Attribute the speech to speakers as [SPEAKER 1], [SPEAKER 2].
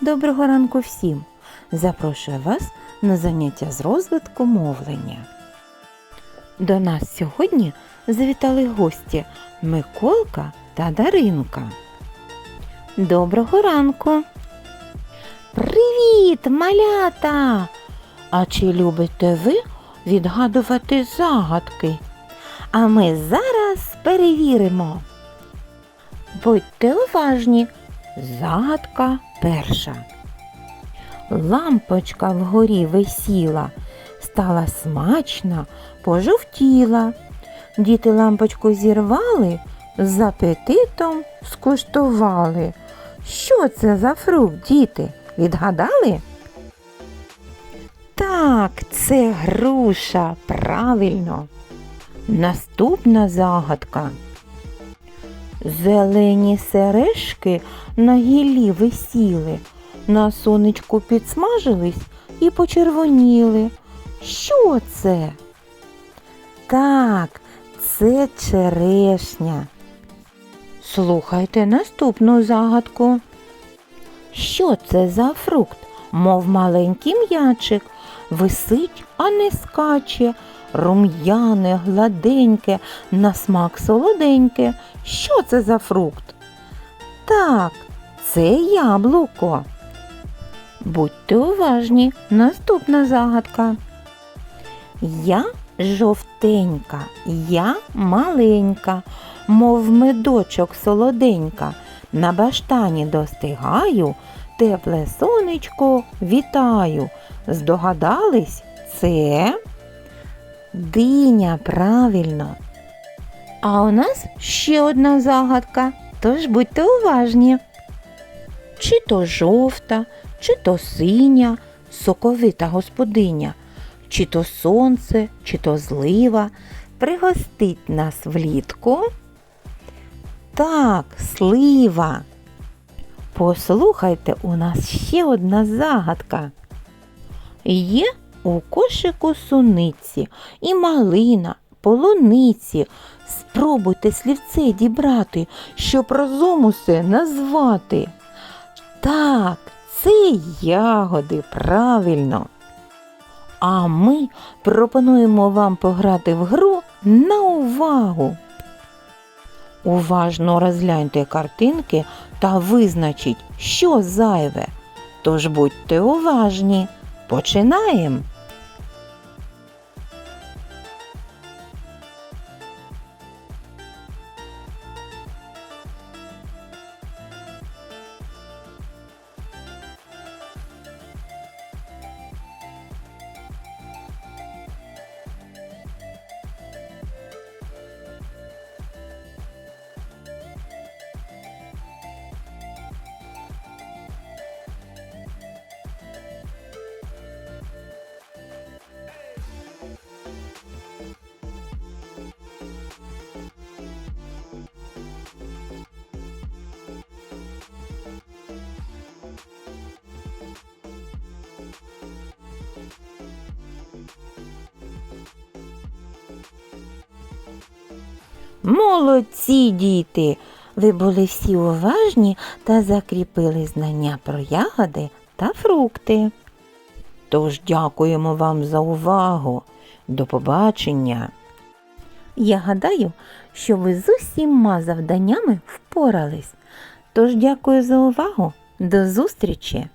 [SPEAKER 1] Доброго ранку всім! Запрошую вас на заняття з розвитку мовлення. До нас сьогодні завітали гості Миколка та Даринка. Доброго ранку! Привіт, малята! А чи любите ви відгадувати загадки? А ми зараз перевіримо. Будьте уважні. Загадка перша. Лампочка вгорі висіла, стала смачна, пожовтіла. Діти лампочку зірвали, з апетитом скуштували. Що це за фрукт, діти? Відгадали? Так, це груша, правильно. Наступна загадка. Зелені сережки на гіллі висіли, на сонечку підсмажились і почервоніли. Що це? Так, це черешня. Слухайте наступну загадку. Що це за фрукт? Мов маленький м'ячик, висить, а не скаче, рум'яне, гладеньке, на смак солоденьке. Що це за фрукт? Так, це яблуко. Будьте уважні, наступна загадка. Я жовтенька, я маленька, мов медочок солоденька. На баштані достигаю, тепле сонечко вітаю. Здогадались? Це диня, правильно. А у нас ще одна загадка, тож будьте уважні. Чи то жовта, чи то синя, соковита господиня, чи то сонце, чи то злива, пригостить нас влітку. Так, слива. Послухайте, у нас ще одна загадка. Є у кошику суниці і малина, полуниці. Спробуйте слівце дібрати, щоб разом усе назвати. Так, це ягоди, правильно. А ми пропонуємо вам пограти в гру на увагу. Уважно розгляньте картинки та визначіть, що зайве. Тож будьте уважні. Починаємо. Молодці, діти! Ви були всі уважні та закріпили знання про ягоди та фрукти. Тож дякуємо вам за увагу. До побачення. Я гадаю, що ви з усіма завданнями впорались. Тож дякую за увагу. До зустрічі!